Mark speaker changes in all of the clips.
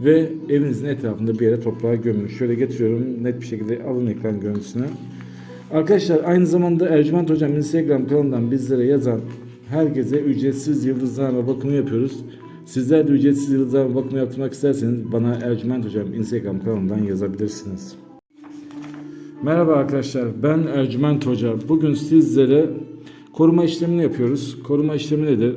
Speaker 1: Ve evinizin etrafında bir yere toprağa gömün. Şöyle getiriyorum net bir şekilde alın ekran görüntüsünü. Arkadaşlar aynı zamanda Ercüment Hocam Instagram kanalından bizlere yazan herkese ücretsiz yıldızlarla bakımı yapıyoruz. Sizler de ücretsiz yıldızlarla bakımı yaptırmak isterseniz bana Ercüment Hocam Instagram kanalından yazabilirsiniz. Merhaba arkadaşlar ben Ercüment Hoca. Bugün sizlere koruma işlemini yapıyoruz. Koruma işlemi nedir?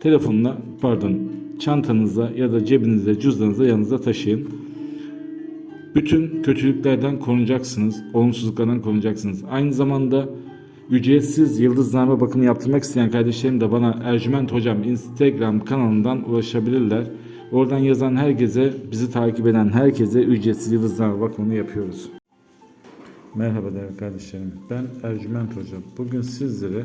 Speaker 1: telefonla, pardon, çantanızda ya da cebinizde, cüzdanınızda yanınızda taşıyın. Bütün kötülüklerden korunacaksınız, olumsuzluklardan korunacaksınız. Aynı zamanda ücretsiz yıldızname bakımı yaptırmak isteyen kardeşlerim de bana Ercüment Hocam Instagram kanalından ulaşabilirler. Oradan yazan herkese, bizi takip eden herkese ücretsiz yıldızname bakımını yapıyoruz. Merhaba değerli kardeşlerim. Ben Ercüment Hocam. Bugün sizlere